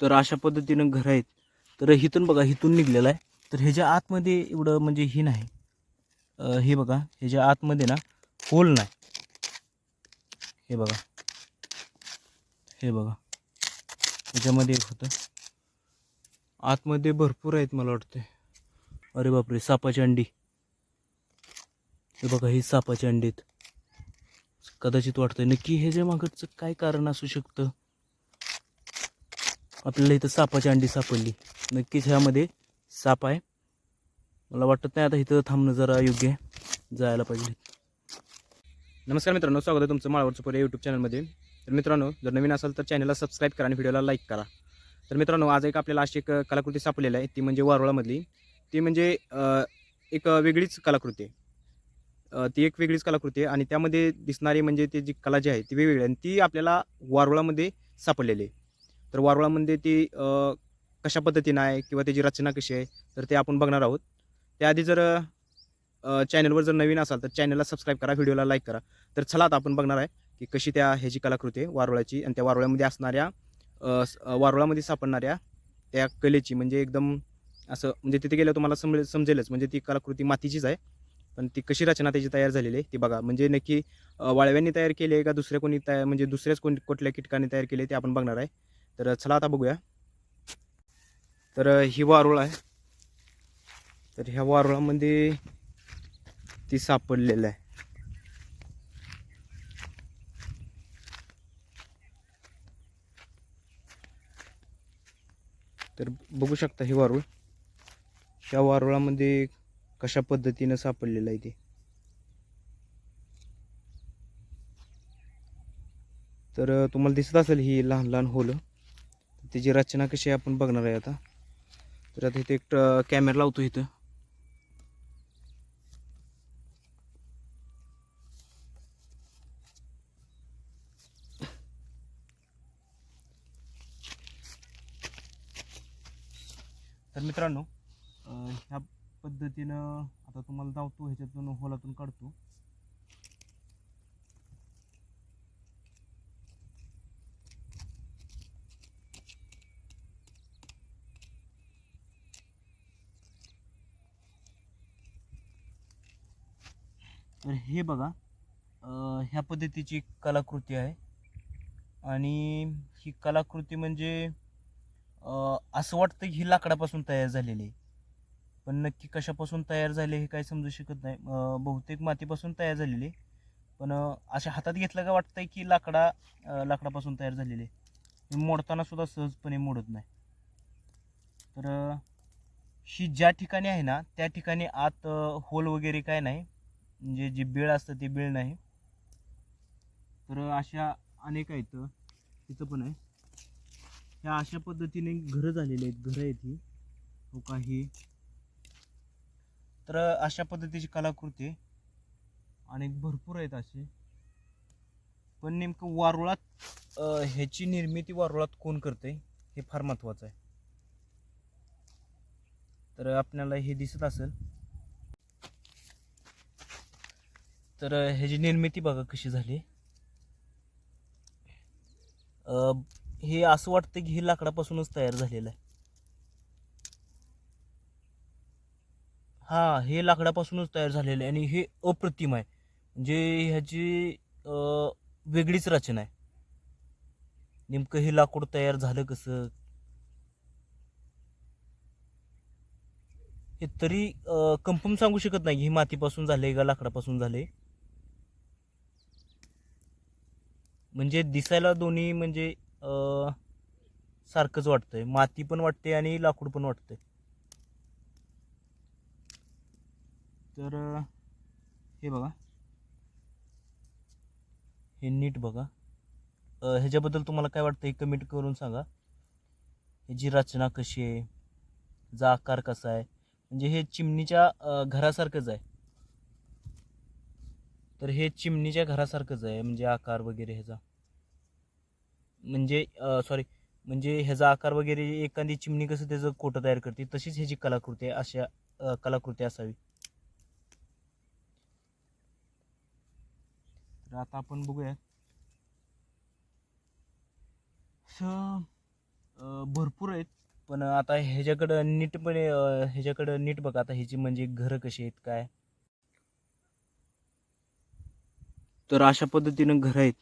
तर अशा पद्धतीनं घर आहेत. तर इथून बघा इथून निघलेलं आहे. तर ह्याच्या आतमध्ये एवढं म्हणजे ही नाही. हे बघा ह्याच्या आतमध्ये ना होल नाही. हे बघा. हे बघा. ह्याच्यामध्ये एक होतं. आतमध्ये भरपूर आहेत मला वाटते अरे बापरे सापाची अंडी. हे बघा ही सापाची अंडी आहेत. कदाचित वाटतंय. नक्की हे जे मागचं काय कारण असू शकतं? आपल्याला इथं सापाची अंडी सापडली. नक्कीच ह्यामध्ये साप आहे. मला वाटत नाही आता इथं थांबणं जरा योग्य आहे. जायला पाहिजे. नमस्कार मित्रांनो स्वागत आहे तुमचं माळवरचं पर्याय यूट्यूब चॅनलमध्ये तर मित्रांनो जर नवीन असाल तर चॅनलला सबस्क्राईब करा आणि व्हिडिओला लाईक करा. तर मित्रांनो आज एक आपल्याला अशी एक कलाकृती सापडलेली आहे. ती म्हणजे वारुळामधली. ती म्हणजे एक वेगळीच कलाकृती आहे. ती एक वेगळीच कलाकृती आहे आणि त्यामध्ये दिसणारी म्हणजे ती जी कला जी आहे ती वेगवेगळी आहे. आणि ती आपल्याला वारुळामध्ये सापडलेली आहे. तर वारुळामध्ये ती कशा पद्धतीनं आहे किंवा त्याची रचना कशी आहे तर ते आपण बघणार आहोत. त्याआधी जर चॅनलवर जर नवीन असाल तर चॅनलला सबस्क्राईब करा व्हिडिओला लाईक करा. तर चला आता आपण बघणार आहे की कशी त्या ह्याची कलाकृती आहे वारुळाची आणि त्या वारुळामध्ये असणाऱ्या वारुळामध्ये सापडणाऱ्या त्या कलेची म्हणजे एकदम असं म्हणजे तिथे गेलं तुम्हाला समजे समजेलच म्हणजे ती कलाकृती मातीचीच आहे पण ती कशी रचना त्याची तयार झालेली आहे ती बघा. म्हणजे नक्की वाळव्यांनी तयार केली आहे का दुसऱ्या कोणी तयार म्हणजे दुसऱ्याच कोण कुठल्या कीटकांनी तयार केली आहे ते आपण बघणार आहे. तर चला आता बघूया. तर ही वारुळ आहे. तर ह्या वारुळामध्ये ती सापडलेलं आहे. तर बघू शकता हे वारुळ. ह्या वारुळामध्ये कशा पद्धतीनं सापडलेलं आहे ते. तर तुम्हाला दिसत असेल ही लहान लहान होलं. त्याची रचना कशी आहे आपण बघणार आहे आता. तर आता इथे एक कॅमेरा लावतो इथं. तर मित्रांनो ह्या पद्धतीनं आता तुम्हाला धावतो ह्याच्यातून होलातून काढतो. तर हे बघा ह्या पद्धतीची कलाकृती आहे. आणि ही कलाकृती म्हणजे असं वाटतं की ही लाकडापासून तयार झालेली आहे. पण नक्की कशापासून तयार झाले हे काही समजू शकत नाही. बहुतेक मातीपासून तयार झालेली आहे. पण अशा हातात घेतलं का वाटतंय की लाकडा लाकडापासून तयार झालेली आहे. हे मोडताना सुद्धा सहजपणे मोडत नाही. तर ही ज्या ठिकाणी आहे ना त्या ठिकाणी आत होल वगैरे काय नाही. म्हणजे जी बीळ असतं ती बीळ नाही. तर अशा अनेक आहेत. तिथं पण आहे. ह्या अशा पद्धतीने घरं झालेली आहेत. घरं आहेत ही. हो काही तर अशा पद्धतीची कलाकृती आणि भरपूर आहेत असे. पण नेमकं वारुळात ह्याची निर्मिती वारुळात कोण करते हे फार महत्त्वाचं आहे. तर आपल्याला हे दिसत असेल. तर ह्याची निर्मिती बघा कशी झाली. हे असं वाटतं की हे लाकडापासूनच तयार झालेलं आहे. हा हे लाकडापासूनच तयार झालेलं आहे आणि हे अप्रतिम आहे. म्हणजे ह्याची वेगळीच रचना आहे. नेमकं हे लाकूड तयार झालं कसं? हे तरी कन्फर्म सांगू शकत नाही की हे मातीपासून झाले का लाकडापासून झाले म्हणजे दिसायला दोन्ही म्हणजे सारखंच वाटतंय. माती पण वाटते आणि लाकूड पण वाटतंय. तर हे बघा. हे नीट बघा. ह्याच्याबद्दल तुम्हाला काय वाटतं हे कमेंट करून सांगा. ह्याची रचना कशी आहे? ह्याचा आकार कसा आहे? म्हणजे हे चिमणीच्या घरासारखंच आहे. तर हे चिमणीच्या घरासारखंच आहे म्हणजे आकार वगैरे ह्याचा. म्हणजे सॉरी म्हणजे ह्याचा आकार वगैरे एखादी चिमणी कसं त्याचं कोटं तयार करते तशीच ह्याची कलाकृती आहे अशा कलाकृती असावी. तर आता आपण बघूया. भरपूर आहेत पण आता ह्याच्याकडं नीटपणे ह्याच्याकडं नीट बघा आता ह्याची म्हणजे घरं कशी आहेत काय? तर अशा पद्धतीनं घरं आहेत.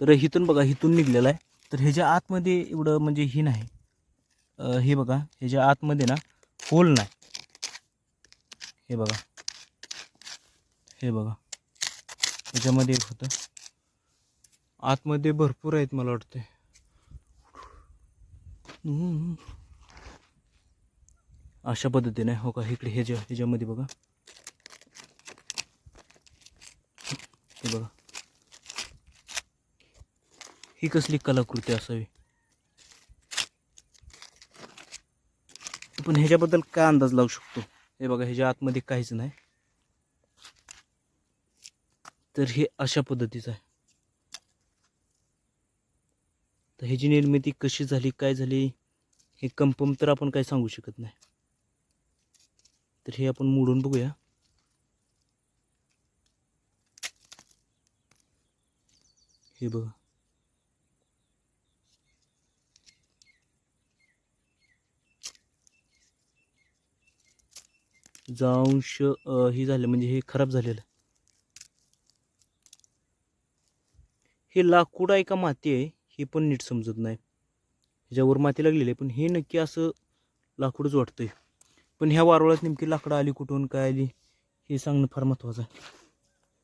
तर हिथून बघा हिथून निघलेला आहे. तर ह्याच्या आतमध्ये एवढं म्हणजे ही नाही. हे बघा ह्याच्या आतमध्ये ना होल नाही. हे बघा. हे बघा. ह्याच्यामध्ये एक होतं. आतमध्ये भरपूर आहेत मला वाटते अशा पद्धतीने हो का? इकडे ह्याच्या ह्याच्यामध्ये बघा. हे बघा. ही कसली कलाकृती असावी? पण ह्याच्याबद्दल काय अंदाज लावू शकतो? हे बघा ह्याच्या आतमध्ये काहीच नाही. तर हे अशा पद्धतीचं आहे. तर ह्याची निर्मिती कशी झाली काय झाली हे कन्फर्म तर आपण काय सांगू शकत नाही. तर हे आपण मोडून बघूया. हे बघा. जांश हे झालं म्हणजे हे खराब झालेलं. हे लाकूड आहे का माती आहे? हे पण नीट समजत नाही. ह्याच्यावर माती लागलेली आहे पण हे नक्की असं लाकूडच वाटतंय. पण ह्या वारुळात नेमकी लाकडं आली कुठून काय आली हे सांगणं फार महत्त्वाचं आहे.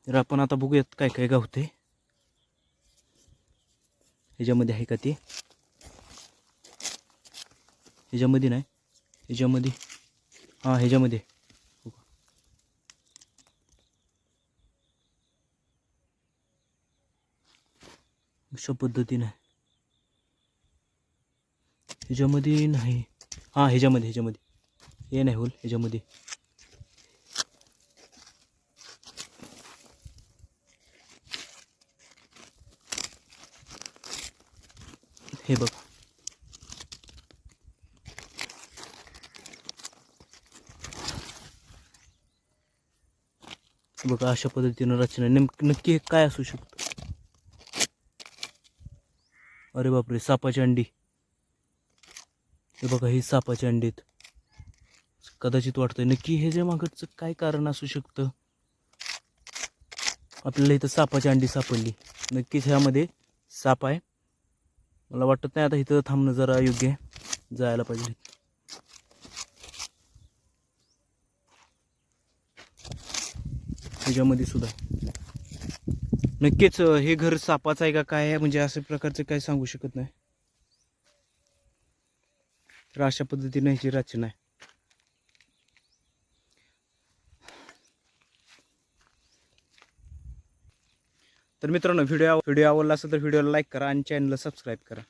तर आपण आता बघूयात काय काय गावते. ह्याच्यामध्ये आहे का ते? ह्याच्यामध्ये नाही. ह्याच्यामध्ये. हां ह्याच्यामध्ये. अशा पद्धतीनं. ह्याच्यामध्ये नाही. हां ह्याच्यामध्ये ह्याच्यामध्ये. हे नाही होल ह्याच्यामध्ये. हे बघ. बघा अशा पद्धतीनं रचना नेमकी नक्की हे काय असू शकतं? अरे बापरे सापाची अंडी हे बघा ही सापाची अंडी आहेत कदाचित वाटतंय नक्की हे जे मागचं काय कारण असू शकतं? आपल्याला इथं सापाची अंडी सापडली. नक्कीच ह्यामध्ये साप आहे. मला वाटत नाही आता इथं थांबणं जरा योग्य आहे. जायला पाहिजे. ह्याच्यामध्ये सुद्धा. नक्कीच हे घर सापाचं आहे का काय आहे? म्हणजे अशा प्रकारचं काही सांगू शकत नाही. तर अशा पद्धतीने ह्याची रचना आहे. तर मित्रांनो व्हिडिओ व्हिडिओ आवडला असेल तर व्हिडिओला लाईक करा आणि चॅनलला सबस्क्राईब करा.